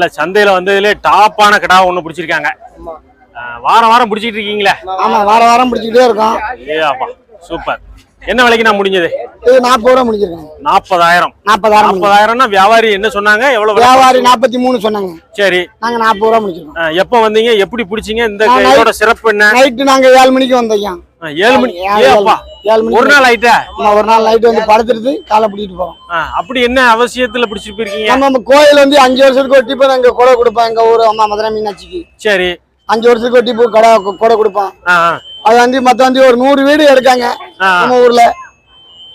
இல்ல சந்தையில வந்ததுல டாப்பான கிடா ஒண்ணு பிடிச்சிருக்காங்க. வாரம் வாரம் பிடிச்சிட்டு இருக்கீங்களே? ஆமா வார வாரம் பிடிச்சிக்கிட்டே இருக்கோம். ஏ அப்பா சூப்பர். என்ன விலைக்கு நான் முடிஞ்சது? இது நாற்பது ரூபா முடிச்சிருக்கோம் நாற்பதாயிரம். நாற்பதாயிரம். நாற்பதாயிரம்னா வியாபாரி என்ன சொன்னாங்க? எவ்வளவு? வியாபாரி நாற்பத்தி மூணு சொன்னாங்க. சரி. நாங்க நாற்பது ரூபா முடிச்சிருக்கோம். எப்ப வந்தீங்க? எப்படி பிடிச்சீங்க? இந்த இதோட சிறப்பு என்ன? நைட்டு நாங்க ஏழு மணிக்கு வந்தோம் ஏழு மணி ஏழு மணிக்கு ஒரு நாள் ஆயிட்டா? ஒரு நாள் நைட்டு வந்து படுத்துட்டு காலை பிடிக்கிட்டு போறோம். அப்படி என்ன அவசியத்துல பிடிச்சிட்டு போயிருக்கீங்க? நம்ம நம்ம கோயில் வந்து அஞ்சு வருஷத்துக்கு ஒட்டி போய் நாங்க கொடை கொடுப்போம் எங்க ஊர் அம்மா மதுரை மீனாட்சிக்கு. சரி. அஞ்சு வருஷத்துக்கு ஒட்டி போய் கடை கொடை ஆ, அது வந்து மத்த வந்து ஒரு நூறு வீடு எடுக்காங்க நம்ம ஊர்ல.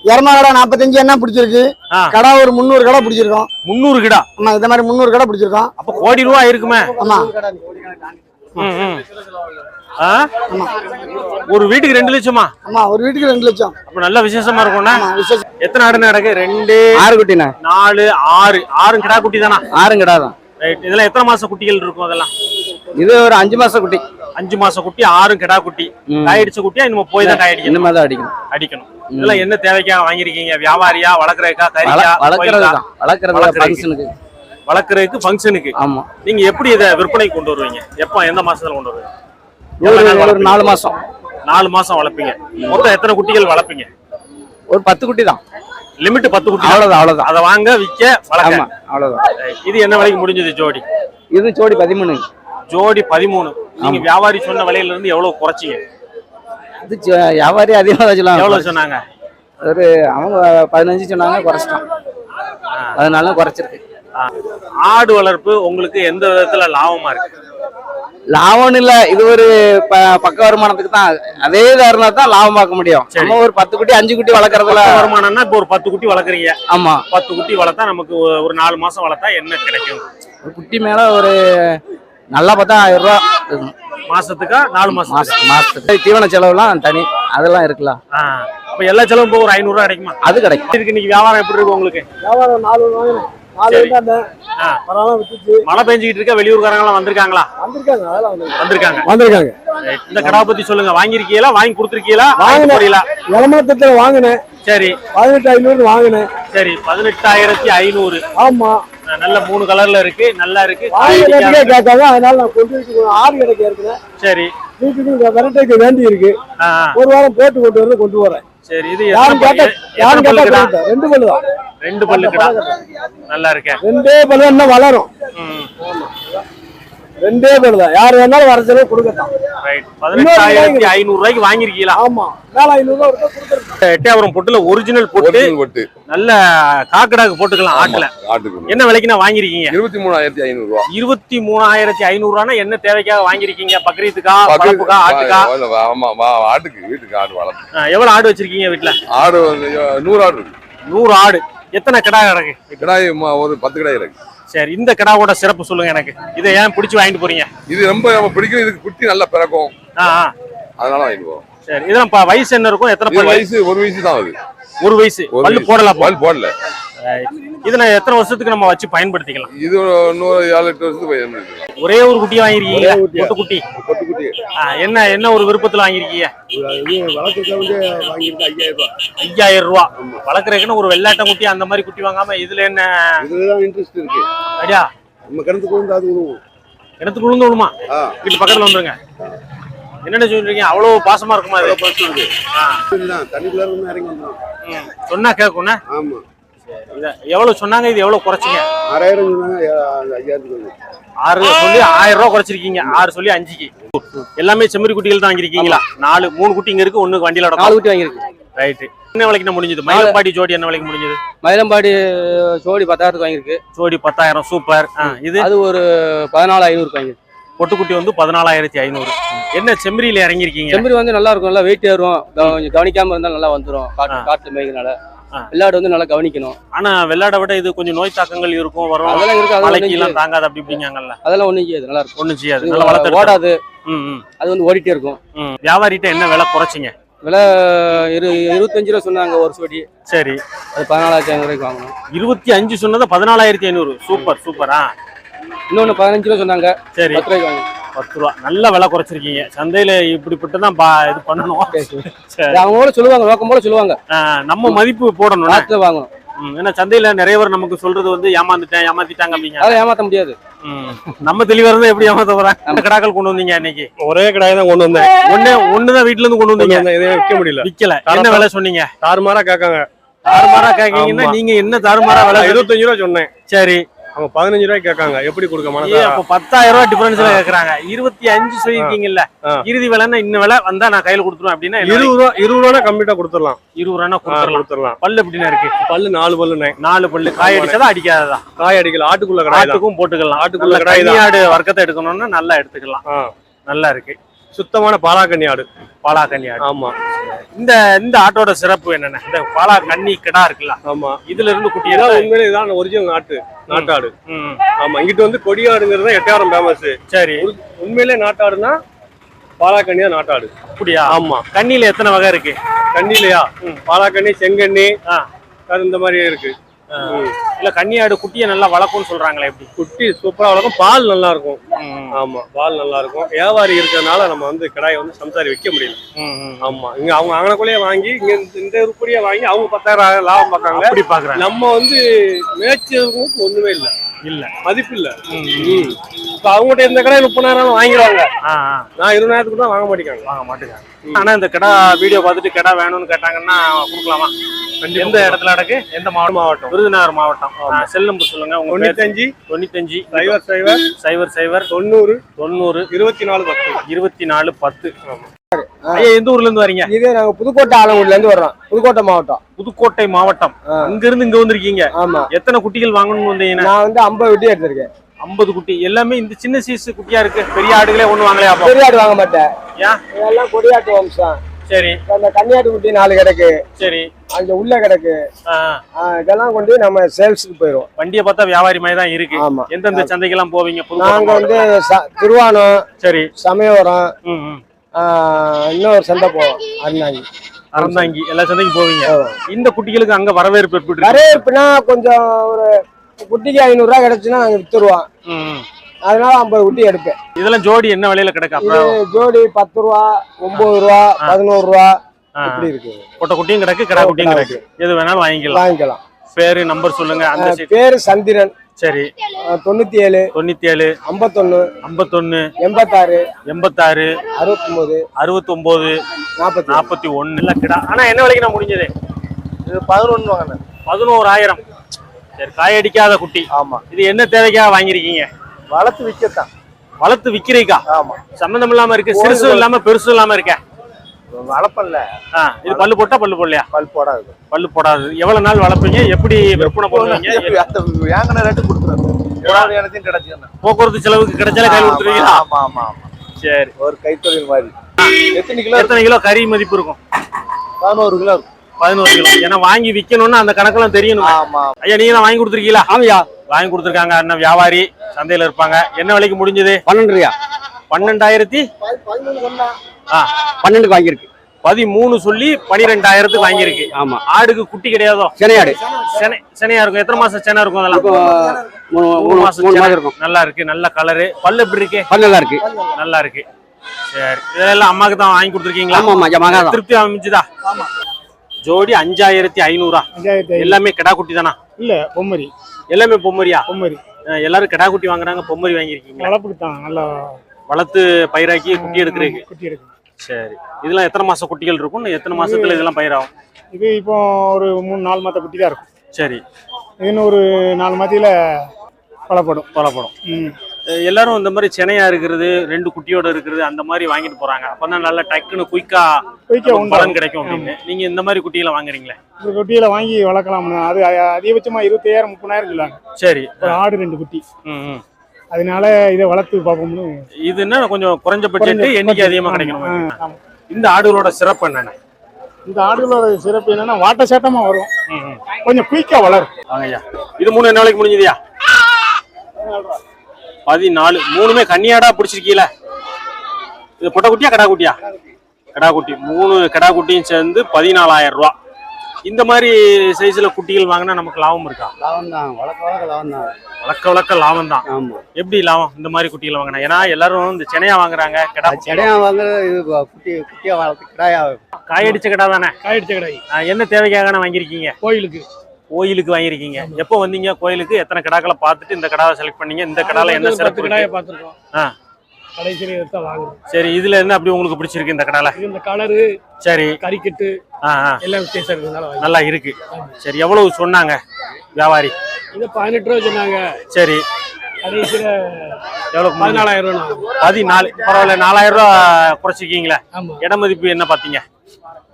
இரநூறு கடை நாற்பத்தஞ்சு என்ன பிடிச்சிருக்கு. கடை ஒரு முந்நூறு கடை பிடிச்சிருக்கோம். முந்நூறு கிடா? ஆமா இந்த மாதிரி முந்நூறு கடை பிடிச்சிருக்கோம். அப்ப கோடி ரூபா இருக்குமே. ஆமா? ஒரு வீட்டுக்கு ரெண்டு லட்சமா? ஆமா ஒரு வீட்டுக்கு ரெண்டு லட்சம். அப்ப நல்ல விசேஷமா இருக்கும்னா ஆமா விசேஷம். எத்தனை ஆடு நடக்கு? ரெண்டு ஆறு குட்டிண்ணா. நாலு ஆறு. ஆறு கிடா குட்டி தானா ஆறும் கிடாதான் ரைட். இதெல்லாம் எத்தனை மாச குட்டிகள் இருக்கும் அதெல்லாம்? இது ஒரு அஞ்சு மாசம் குட்டி. அஞ்சு மாச குட்டி ஆறு கிடா குட்டி. காயடிச்ச குட்டியா நம்ம போய் தான் இந்த காயடிக்கணும் மாதிரி தான் அடிக்கணும். அடிக்கணும். இதெல்லாம் என்ன தேவைக்காக வாங்கிருக்கீங்க வியாபாரியா வளர்க்குறதுக்கா கறிக்கா வளர்க்கறது கோயிலுக்கா? தான். வளர்க்கறது வளர்க்கறதுக்கு. ஃபங்க்ஷனுக்கு வளர்க்குறதுக்கு ஃபங்க்ஷனுக்கு ஆமா. நீங்க எப்படி இதை விற்பனைக்கு கொண்டு வருவீங்க? எப்போ எந்த மாசத்துல கொண்டு வருவீங்க? ஒரு? நாலு மாசம். நாலு மாசம் வளர்ப்பீங்க. மொத்தம் எத்தனை குட்டிகள் வளர்ப்பீங்க? ஒரு பத்து குட்டி தான். லிமிட் பத்து குட்டி தான். அவ்வளவுதான் அவ்வளவுதான். அதை வாங்க விற்க வளர்க்க. ஆமா அவ்வளவுதான். இது என்ன விலைக்கு முடிஞ்சது ஜோடி? இது ஜோடி பதிமூணு. ஜோடி பதிமூணு. நீங்க வியாபாரி சொன்ன விலையில இருந்து எவ்வளவு குறைச்சீங்க? ஜ- வியாபாரி அதிகமாக சொல்லுவாங்க எவ்வளவு சொன்னாங்க? ஒரு அவங்க பதினஞ்சு சொன்னாங்க குறைச்சிட்டோம் அதனால குறைச்சிருக்கு. ஆடு வளர்ப்பு உங்களுக்கு எந்த விதத்துல லாபமா இருக்கு? லாபம்னு இல்ல இது ஒரு ப- பக்க வருமானத்துக்கு தான். அதே தருணா தான் லாபம் பார்க்க முடியும். நம்ம ஒரு பத்து குட்டி அஞ்சு குட்டி வளர்க்கறதுல வருமானம்னா இப்போ ஒரு பத்து குட்டி வளர்க்குறீங்க. ஆமா. பத்து குட்டி வளர்த்தா நமக்கு ஒரு நாலு மாசம் வளர்த்தா என்ன கிடைக்கும்? ஒரு குட்டி மேல ஒரு நல்லா பார்த்தா ஆயிரம் ரூபா இருக்கும். மாசத்துக்கா? நாலு மாசம் மாசத்துக்கு தீவன செலவுலாம் தனி. அதெல்லாம் இருக்குல்ல அப்ப எல்லா செலவும் போக ஒரு ஐநூறு ரூபா கிடைக்குமா? அது கிடைக்கும். இருக்கு இன்னைக்கு வியாபாரம் எப்படி இருக்கு உங்களுக்கு? வியாபாரம் நாலு மழை பெஞ்சுக்கிட்டு இருக்க வெளியூர்காரங்க எல்லாம் வந்திருக்காங்களா? வந்திருக்காங்க வந்திருக்காங்க. இந்த கடா பத்தி சொல்லுங்க. வாங்கிருக்கீங்களா வாங்கி கொடுத்துருக்கீங்களா? வாங்கி வாங்கினேன். போறீங்களா? இளமத்தத்துல வாங்கினேன். சரி. பதினெட்டு ஐநூறு வாங்கினேன். சரி. பதினெட்டாயிரத்தி ஐநூறு. ஆமா. நல்ல மூணு கலர்ல இருக்கு. நல்லா இருக்கு. கேட்காங்க அதனால நான் கொண்டு போயிட்டு ஆறு கிடைக்க சரி. வீட்டுக்கு விரட்டைக்கு வேண்டி இருக்கு. ஒரு வாரம் போட்டு கொண்டு வந்து கொண்டு வரேன். சரி இது யாரும் கேட்ட யாரும் கேட்டா. ரெண்டு பல்லு தான். ரெண்டு பல்லு கிடா நல்லா இருக்கேன் ரெண்டே பல்லு இன்னும் வளரும். ம், ரெண்டே பல்லு தான். யார் வேணாலும் வர செலவு கொடுக்கத்தான். ரைட் பதினெட்டாயிரத்தி ஐநூறு ரூபாய்க்கு வாங்கிருக்கீங்களா ஆமா. மேல ஐநூறு ரூபா கொடுத்தா கொடுத்துருக்கேன். எட்டயபுரம் பொட்டுல ஒரிஜினல் பொட்டு. வட்டு நல்ல காக்கடாக்கு போட்டுக்கலாம் ஆட்டுல. ஆட்டுக்கு. என்ன விலைக்கு நான் வாங்கிருக்கீங்க இருபத்தி மூணாயிரத்தி ஐநூறு ரூபா இருபத்தி மூணாயிரத்தி ஐநூறு ரூபானா என்ன தேவைக்காக வாங்கிருக்கீங்க பக்ரீத்துக்கா பழப்புக்கா ஆட்டுக்கா? ஆமா வா- ஆட்டுக்கு வீட்டுக்கு ஆடு வளர்த்து. ஆ, எவ்வளவு ஆடு வச்சிருக்கீங்க வீட்டுல? ஆடு வந்து நூறு ஆடு நூறு ஆடு. எத்தனை கிடா கிடக்கு கிடாய் ஒரு பத்து கிடாய் இருக்கு சரி இந்த கிடாவோட சிறப்பு சொல்லுங்க எனக்கு. இதை ஏன் பிடிச்சி வாங்கிட்டு போறீங்க? இது ரொம்ப நம்ம பிடிக்கும் இதுக்கு குட்டி நல்லா பிறக்கும். அதனால வாங்கிட்டு போவோம். சரி இதெல்லாம் வயசு என்ன இருக்கும்? எத்தனை வயசு ஒரு வயசு தான் அது. ஒரு வயசு. பல்லு. போடலாம். பால் போடல. இது நான் எத்தனை வருஷத்துக்கு நம்ம வச்சு பயன்படுத்திக்கலாம்? இது நூறு ஏழு எட்டு வருஷத்துக்கு பயன்படுத்திக்கலாம். ஒரே ஒரு குட்டியை வாங்கிருக்கீங்க? பொட்டு குட்டி. பத்து குட்டி. என்ன என்ன ஒரு விருப்பத்துல வாங்கிருக்கீங்க ஐயாயிரம் ரூபா. வளர்க்குறதுக்குன்னு ஒரு வெள்ளாட்டம் குட்டி அந்த மாதிரி குட்டி வாங்காம இதுல என்ன? இதுலதான் இன்ட்ரெஸ்ட் இருக்கு. ஐடியா நம்ம கிணத்துக்கு அது விடுவோம் கிணத்துக்கு விழுந்து விடுமா ஆ. வீட்டு பக்கத்துல வந்துருங்க. என்னென்ன சொல்றீங்க அவ்வளவு பாசமா இருக்குமா அது? ஆ, தண்ணிக்குள்ள இருந்து இறங்கி வந்தோம் ம். சொன்னா கேட்கும்ண்ணே ஆமா. எவ்வளவு சொன்னாங்க இது எவ்வளவு குறைச்சிங்க? ஆறாயிரம் சொன்னாங்க ஐயாயிரத்துக்கு ஆறு சொல்லி ஆயிரம் ரூபாய் குறைச்சிருக்கீங்க. ஆறு சொல்லி அஞ்சுக்கு. எல்லாமே செம்மறி குட்டிகள் தான் வாங்கிருக்கீங்களா நாலு மூணு குட்டி இங்க இருக்கு ஒண்ணு வண்டியில நாலு குட்டி வாங்கியிருக்கு. ரைட்டு. என்ன விலைக்கு முடிஞ்சது? மயிலப்பாடி ஜோடி என்ன விலைக்கு முடிஞ்சது? மயிலம்பாடி ஜோடி பத்தாயிரத்துக்கு வாங்கியிருக்கு. ஜோடி பத்தாயிரம் சூப்பர். இது? அது ஒரு பதினாலு ஐநூறுக்கு வாங்கியிருக்கு. பொட்டுக்குட்டி வந்து பதினாலாயிரத்தி ஐநூறு. என்ன செம்மறியில இறங்கிருக்கீங்க செம்பரி வந்து நல்லா இருக்கும் நல்லா வெயிட் ஏறும். கொஞ்சம் கவனிக்காம இருந்தாலும் நல்லா வந்துரும். காட்டு. காட்டு மேய்க்கிறனால ஆ. வெள்ளாடு வந்து நல்லா கவனிக்கணும். ஆனா வெள்ளாட விட இது கொஞ்சம் நோய் தாக்கங்கள் இருக்கும் வரும். அதெல்லாம் இருக்கு ஒண்ணும் எல்லாம். தாங்காது அப்படி இப்படிங்காங்கல்ல அதெல்லாம் ஒண்ணும் செய்யாது நல்லா இருக்கும். ஒண்ணும் செய்யாது. நல்லா வளர்த்து ஓடாது. அது வந்து ஓடிட்டே இருக்கும். வியாபாரிட்ட என்ன விலை குறைச்சிங்க? விலை இரு இருபத்தஞ்சு ரூபா சொன்னாங்க ஒரு சோடி. சரி. அது பதினாலாயிரத்தி ஐநூறு ரூபாய்க்கு வாங்கணும். இருபத்தி அஞ்சு சொன்னது பதினாலாயிரத்தி ஐநூறு. சூப்பர் சூப்பரா? இன்னொன்னு பதினஞ்சு ரூபா சொன்னாங்க. சரி. பத்து ரூபாய்க்கு வாங்கணும். பத்து ரூபா. நல்ல விலை குறைச்சிருக்கீங்க. சந்தையில இப்படிப்பட்டு தான் பா இது பண்ணணும். அவங்க கூட சொல்லுவாங்க நோக்கம் போல சொல்லுவாங்க. நம்ம மதிப்பு போடணும் பார்த்து வாங்கணும். ஏன்னா சந்தையில நிறைய பேர் நமக்கு சொல்றது வந்து ஏமாந்துட்டேன் ஏமாத்திட்டாங்க அப்படிங்க. அதை ஏமாத்த முடியாது. நம்ம தெளிவா இருந்தா எப்படி ஏமாத்த போறாங்க? அந்த கடாக்கள் கொண்டு வந்தீங்க இன்னைக்கு ஒரே கடாயை தான் கொண்டு வந்தேன். ஒண்ணு ஒண்ணுதான் வீட்டுல இருந்து கொண்டு வந்தீங்க. இதை விற்க முடியல. விக்கல. என்ன விலை சொன்னீங்க? தாறுமாறா கேட்காங்க. தாறுமாறா கேக்கீங்கன்னா ஆமா. நீங்க என்ன தாறுமாறா விலை இருபத்தஞ்சு ரூபா சொன்னேன். சரி. அவங்க பதினஞ்சு ரூபாய்க்கு கேட்காங்க. எப்படி கொடுக்க மனசா? அப்ப பத்தாயிரம் ரூபாய் டிஃபரன்ஸ்ல கேக்குறாங்க. இருபத்தி அஞ்சு சொல்லிருக்கீங்கல்ல ஆ. இறுதி விலைன்னா இன்ன விலை வந்தா நான் கையில கொடுத்துருவேன் அப்படின்னா? இருபது ரூபா இருபது ரூபா கம்ப்ளீட்டா கொடுத்துடலாம். இருபது ரூபா கொடுத்துடலாம். கொடுத்துடலாம். பல்லு எப்படின்னா இருக்கு? பல்லு நாலு பல்லுண்ணே நாலு பல்லு. காய் அடிச்சதா அடிக்காததா? காய் அடிக்கல. ஆட்டுக்குள்ள ஆட்டுக்கும் போட்டுக்கலாம். ஆட்டுக்குள்ள நல்ல கடாய் தான். கன்னியாடு வர்க்கத்தை எடுக்கணும்னா நல்லா எடுத்துக்கலாம். நல்லா இருக்கு. சுத்தமான பாலாக்கண்ணி ஆடு. பாலா கன்னியாடு ஆமா. இந்த இந்த ஆட்டோட சிறப்பு என்னென்ன? இந்த பாலா கன்னி கிடா இருக்குல்ல? ஆமா. இதுல இருந்து குட்டி உண்மையிலே இதான் ஒரிஜினல் நாட்டு நாட்டாடு. ஆமா. இங்கிட்டு வந்து கொடியாடுங்கிறது தான் எட்டாயிரம் ஃபேமஸ் சரி. உண்மையிலே நாட்டாடுனா பாலாக்கண்ணி தான் நாட்டாடு. அப்படியா? ஆமா. கன்னியில எத்தனை வகை இருக்கு? கண்ணிலையா பாலாக்கண்ணி செங்கண்ணி ஆ, அது இந்த மாதிரி இருக்கு. இல்ல கன்னியாடு குட்டியை நல்லா வளர்க்கும்னு சொல்றாங்களே எப்படி? குட்டி சூப்பரா வளர்க்கும் பால் நல்லா இருக்கும் ஆமா பால் நல்லா இருக்கும் வியாபாரி இருக்கிறதுனால நம்ம வந்து கடாயை வந்து சம்சாரி வைக்க முடியல. ஆமா இங்க அவங்க அங்கனக்குள்ளேயே வாங்கி இங்க இந்த- உருப்படியே வாங்கி அவங்க பத்தாயிரம் லாபம் பார்க்காங்க. அப்படி பாக்குறேன் நம்ம வந்து மேய்ச்சவங்களுக்கு ஒண்ணுமே இல்ல. இல்ல. மதிப்பு இல்ல. இப்ப அவங்ககிட்ட இந்த கடை முப்பதாயிரம் வாங்கிடுவாங்க. நான் இருபதாயிரத்துக்கு தான் வாங்க மாட்டேங்காங்க வாங்க மாட்டேங்க ஆனா இந்த கடா வீடியோ பார்த்துட்டு கடா வேணும்னு கேட்டாங்கன்னா கொடுக்கலாமா? எந்த இடத்துல நடக்கு எந்த மாவட்டம் மாவட்டம். விருதுநகர் மாவட்டம். செல் நம்பர் சொல்லுங்க. உங்க தொண்ணூத்தஞ்சு. தொண்ணூத்தஞ்சு. சைபர் சைபர் சைபர் சைபர் தொண்ணூறு. தொண்ணூறு. இருபத்தி நாலு பத்து. இருபத்தி நாலு பத்து ஐயா எந்த ஊர்ல இருந்து வரீங்க? இதே நாங்க புதுக்கோட்டை ஆலங்குடில இருந்து வர்றோம். புதுக்கோட்டை மாவட்டம். புதுக்கோட்டை மாவட்டம். அங்க இருந்து இங்க வந்திருக்கீங்க. ஆமா. எத்தனை குட்டிகள் வாங்கணும்னு வந்தீங்கன்னா? நான் வந்து ஐம்பது வெட்டி எடுத்திருக்கேன். ஐம்பது குட்டி. எல்லாமே இந்த சின்ன சீஸ் குட்டியா இருக்கு. பெரிய ஆடுகளே ஒண்ணு வாங்கலையா அப்போ? கொடியாடு வாங்க மாட்டேன். ஏன் இதெல்லாம் கொடியாட்டு வம்சம். சரி. அந்த கன்னியாட்டு குட்டி நாலு கிடக்கு. சரி. அங்க உள்ள கிடக்கு. இதெல்லாம் கொண்டு நம்ம சேல்ஸுக்கு போயிடுவோம் வண்டியை பார்த்தா வியாபாரி மாதிரி தான் இருக்கு. ஆமா. எந்தெந்த சந்தைக்கெல்லாம் போவீங்க? நாங்க வந்து திருவானம் சரி. சமயபுரம் ம் ம். ஆ, இன்னொரு சந்தை போவோம். அருணாங்கி அறந்தாங்கி. எல்லா சந்தைக்கும் போவீங்க. இந்த குட்டிகளுக்கு அங்க வரவேற்பு? வரவேற்புனா கொஞ்சம் ஒரு குட்டிக்கு ஐநூறுரூவா கிடைச்சுன்னா நாங்கள் வித்துருவோம். அதனால ஐம்பது குட்டி எடுப்பேன். இதெல்லாம் ஜோடி என்ன விலையில கிடைக்கும் ஜோடி பத்து ரூபா ஒன்பது ரூபா பதினோரு ரூபா இப்படி இருக்கு. பொட்டை குட்டியும் கிடக்கு கிடா குட்டியும் கிடக்கு. எது வேணாலும் வாங்கிக்கலாம். வாங்கிக்கலாம். பேரு நம்பர் சொல்லுங்க அந்த பேரு சந்திரன். சரி. தொண்ணூத்தி ஏழு தொண்ணூத்தி ஏழு ஐம்பத்தொன்னு. ஐம்பத்தொன்னு. எண்பத்தாறு. எண்பத்தாறு. அறுபத்தொன்பது அறுபத்தொன்பது நாற்பத்தி நாற்பத்தி ஒன்னு இல்ல கிடா. ஆனா என்ன விலைக்கு நான் முடிஞ்சது? இது பதினொன்று வாங்கினேன். பதினோராயிரம். சரி காயடிக்காத குட்டி. ஆமா. இது என்ன தேவைக்காக வாங்கியிருக்கீங்க? வளர்த்து விற்கத்தான் வளர்த்து விக்கிறீக்கா ஆமா. சம்மந்தம் இல்லாம இருக்கு சிறுசும் இல்லாம பெருசும் இல்லாம இருக்க. வளர்ப்பல்ல. இது பல்லு போட்டா பல்லு போடலையா? பல் போடாது. பல்லு போடாது. எவ்வளவு நாள் வளர்ப்பீங்க? எப்படி விற்பனை பண்ணுவீங்க? வாங்கின ரேட்டு எனத்தையும் கிடைச்சிருந்தேன் போக்குவரத்து செலவுக்கு கிடைச்சாலே கையில் கொடுத்துருவீங்களா? ஆமா ஆமா ஆமா. சரி. ஒரு கைத்தொழில் மாதிரி. எத்தனை கிலோ? எத்தனை கிலோ கறி மதிப்பு இருக்கும்? பதினோரு கிலோ இருக்கும். பதினோரு கிலோ. ஏன்னா வாங்கி விக்கணும்னா அந்த கணக்கெல்லாம் தெரியணும். ஆமா. ஐயா நீங்க தான் வாங்கி கொடுத்துருக்கீங்களா? ஆமையா வாங்கி கொடுத்துருக்காங்க அண்ணன் வியாபாரி சந்தையில இருப்பாங்க. என்ன விலைக்கு முடிஞ்சது? பன்னெண்டு ரூபா பன்னெண்டாயிரத்தி? ஆ. பன்னெண்டுக்கு வாங்கியிருக்கு. பதிமூணு சொல்லி பனிரெண்டாயிரத்துக்கு வாங்கியிருக்கு. ஆமா. ஆடுக்கு குட்டி கிடையாதோ? சென்னையாடு. செனை செனையா இருக்கும்? எத்தனை மாசம் செனை இருக்கும் அதெல்லாம்? இப்போ மூணு மாசம் இருக்கும். நல்லா இருக்கு நல்ல கலரு பல்லு எப்படி இருக்கு? பல்லு நல்லா இருக்கு. நல்லா இருக்கு. சரி. இதெல்லாம் அம்மாக்கு தான் வாங்கி கொடுத்துருக்கீங்களா? ஆமா ஆமா திருப்தி அமைஞ்சுதா? ஜோடி அஞ்சாயிரத்தி ஐநூறா? எல்லாமே கிடா குட்டி தானா? இல்ல பொம்மரி. எல்லாமே பொம்மரியா? பொம்மரி. எல்லாரும் கிடா குட்டி வாங்குறாங்க பொம்மரி வாங்கியிருக்கீங்களா? வளர்ப்புக்கு தான் நல்லா வளர்த்து பயிராக்கி குட்டி எடுக்கிறீங்க. குட்டி எடுக்கு சரி. இதெல்லாம் எத்தனை மாசம் குட்டிகள் இருக்கும்? எத்தனை மாசத்துல இதெல்லாம் பயிராகும்? இது இப்போ ஒரு மூணு நாலு மாத குட்டி தான் இருக்கும். சரி. இன்னும் ஒரு நாலு மாத்தியில வளப்படும் கொலப்படும் ம். எல்லாரும் இந்த மாதிரி சென்னையா இருக்கிறது ரெண்டு குட்டியோட இருக்கிறது அந்த மாதிரி வாங்கிட்டு போறாங்க. அப்பதான் நல்லா டக்குன்னு குயிக்கா பலன் கிடைக்கும் அப்படின்னு. நீங்க இந்த மாதிரி குட்டிகளை வாங்குறீங்களே? இந்த குட்டியில வாங்கி வளர்க்கலாம் அது அதிகபட்சமா இருபத்தாயிரம் முப்பதாயிரம் சொல்லுவாங்க. சரி. ஒரு ஆடு ரெண்டு குட்டி. அதனால இதை வளர்த்து பார்ப்போம்னு. இது என்ன கொஞ்சம் குறைஞ்ச பட்ஜெட் எண்ணிக்கை அதிகமா கிடைக்கணும். இந்த ஆடுகளோட சிறப்பு என்னென்ன? இந்த ஆடுகளோட சிறப்பு என்னன்னா வாட்ட சேட்டமா வரும். கொஞ்சம் குயிக்கா வளரும். இது மூணு நாளைக்கு முடிஞ்சதுயா? பதினாலு மூணுமே கன்னியாடா பிடிச்சிருக்கீல? இது பொட்டை குட்டியா கடா குட்டியா கடா குட்டி மூணு கடா குட்டியும் சேர்ந்து பதினாலாயிரம் ரூபா. இந்த மாதிரி சைஸ்ல குட்டிகள் வாங்கினா நமக்கு லாபம் இருக்கா? லாபம் தான் லாபம் வழக்க வழக்க லாபம் தான் ஆமா. எப்படி லாபம்? இந்த மாதிரி குட்டிகள் வாங்கினா? ஏன்னா எல்லாரும் இந்த சென்னையா வாங்குறாங்க கடா செடையா வாங்குறது இது குட்டி குட்டியா வளர்த்து கிடாயா. காயடிச்ச கடா தானே காயிடுச்ச கடாய். என்ன தேவைக்காக வாங்கியிருக்கீங்க? கோயிலுக்கு. கோயிலுக்கு வாங்கியிருக்கீங்க. எப்போ வந்தீங்க கோயிலுக்கு? எத்தனை கிடாக்களை பார்த்துட்டு இந்த கடாவை செலக்ட் பண்ணீங்க? இந்த கடால என்ன சிறப்பு இருக்கு? பார்த்துருக்கோம். ஆ. கடைசியில எடுத்தா வாங்கணும் சரி இதுல என்ன அப்படி உங்களுக்கு பிடிச்சிருக்கு இந்த கடால? இது இந்த கலரு சரி. கறிக்கட்டு ஆ ஆ. எல்லாம் வித்தியாசம் இருக்கிறதுனால வாங்கி நல்லா இருக்கு. சரி எவ்வளவு சொன்னாங்க வியாபாரி? இது பதினெட்டு ரூபா சொன்னாங்க. சரி. கடைசியில எவ்வளவு? பதினாலாயிரம் ரூபா பதினாலு பரவாயில்ல நாலாயிரம் ரூபா குறைச்சிருக்கீங்களே. ஆமா. இட மதிப்பு என்ன பார்த்தீங்க?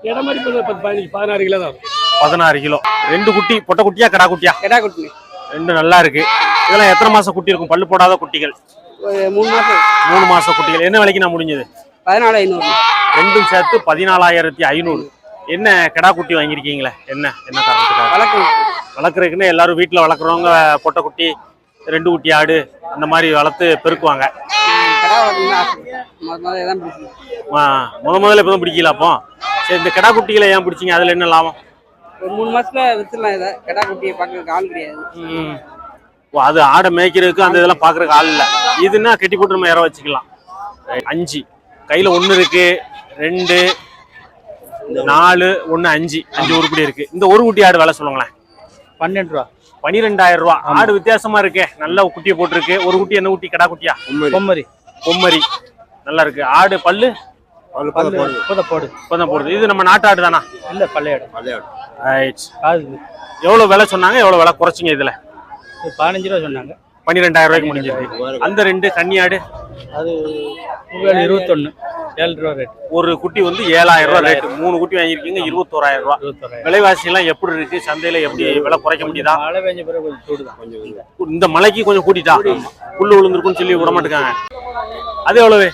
இடம் மாதிரி பத்து பதினஞ்சு பதினாறு கிலோ தான். வரும். பதினாறு கிலோ. ரெண்டு குட்டி பொட்டை குட்டியா கடா குட்டியா? கிடா குட்டி. ரெண்டு நல்லா இருக்கு. இதெல்லாம் எத்தனை மாசம் குட்டி இருக்கும்? பல்லு போடாத குட்டிகள். மூணு மாசம். மூணு மாசம் குட்டிகள். என்ன விலைக்கு நான் முடிஞ்சது? பதினாலு ஐநூறு. ரெண்டும் சேர்த்து பதினாலாயிரத்தி ஐநூறு. என்ன கிடா குட்டி வாங்கியிருக்கீங்களே? என்ன? என்ன காரணத்துக்காக? வழக்கு வளர்க்குறதுக்குன்னு எல்லாரும் வீட்டில் வளர்க்குறவங்க பொட்டை குட்டி ரெண்டு குட்டி ஆடு அந்த மாதிரி வளர்த்து பெருக்குவாங்க. முத முதல்ல இப்போ தான் பிடிக்கல அப்போ? சரி இந்த கிடா குட்டிகளை ஏன் பிடிச்சிங்க? அதில் என்ன லாபம்? ஒரு மூணு மாசத்துல வித்துடலாம் இதை. கிடா குட்டியை பார்க்கறதுக்கு ஆள் கிடையாது. ம். ஓ அது ஆடை மேய்க்கிறதுக்கு அந்த இதெல்லாம் பார்க்கறதுக்கு ஆள் இல்லை. இதுன்னா கட்டி போட்டு நம்ம இற வச்சுக்கலாம். அஞ்சு. கையில் ஒன்று இருக்கு ரெண்டு நாலு ஒன்று அஞ்சு. அஞ்சு உருப்படி இருக்கு. இந்த ஒரு குட்டி ஆடு வேலை சொல்லுங்களேன். பன்னெண்டு ரூபா. பனிரெண்டாயிரம் ரூபா. ஆடு வித்தியாசமா இருக்கே. நல்ல குட்டியை போட்டிருக்கு. ஒரு குட்டி என்ன குட்டி? கடா குட்டியா? பொம்மரி. பொம்மரி. நல்லா இருக்கு. ஆடு பல்லு? போடு இப்பதான் போடுது. இது நம்ம நாட்டு ஆடு தானா? இல்ல பள்ளையாடு ரைட் காது எவ்வளவு விலை சொன்னாங்க? எவ்வளவு விலை குறைச்சிங்க இதுல? பதினஞ்சு ரூபா சொன்னாங்க. பன்னிரெண்டாயிரம் ரூபாய்க்கு முடிஞ்சிருக்கு அந்த ரெண்டு கன்னி ஆடு அது இருபத்தொன்னு. ஏழு ரூபா ரேட் ஒரு குட்டி வந்து ஏழாயிரம் ரூபாய் ரேட்டு மூணு குட்டி வாங்கியிருக்கீங்க இருபத்தோராயிரம் இருபத்தொராயிரம். விலைவாசி எல்லாம் எப்படி இருக்கு? சந்தையில எப்படி விலை குறைக்க முடியுதா? மழை பெஞ்ச பிறகு கொஞ்சம் சூடு தான் கொஞ்சம் இந்த மலைக்கு கொஞ்சம் கூட்டிட்டா? புல்லு விழுந்திருக்குன்னு சொல்லி விட மாட்டேங்காங்க அது எவ்வளவு?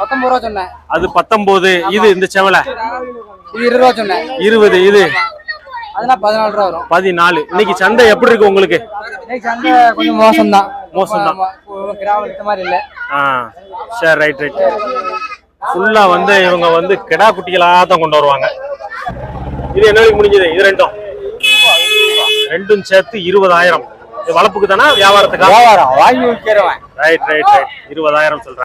பத்தொன்பது ரூபா சொன்னேன். அது பத்தொன்பது. இது இந்த செவலை. இது இருபது ரூபா சொன்னேன். இருபது இது? அதெல்லாம் பதினாலு ரூபா வரும். பதினாலு. இன்னைக்கு சந்தை எப்படி இருக்கு உங்களுக்கு? இன்னைக்கு சந்தை கொஞ்சம் மோசம் தான் மோசம்தான். கிராமம் எடுத்த மாதிரி இல்லை. ஆ சரி ரைட் ரைட் ஃபுல்லா வந்து இவங்க வந்து கிடா தான் கொண்டு வருவாங்க. இது என்ன முடிஞ்சது? இது ரெண்டும். ரெண்டும் சேர்த்து இருபதாயிரம். வளர்ப்புக்கு தானா வியாபாரத்துக்கா? வியாபாரம். வாங்கி விற்கிறவன் ரைட் ரைட் ரைட் இருபதாயிரம் சொல்றேன்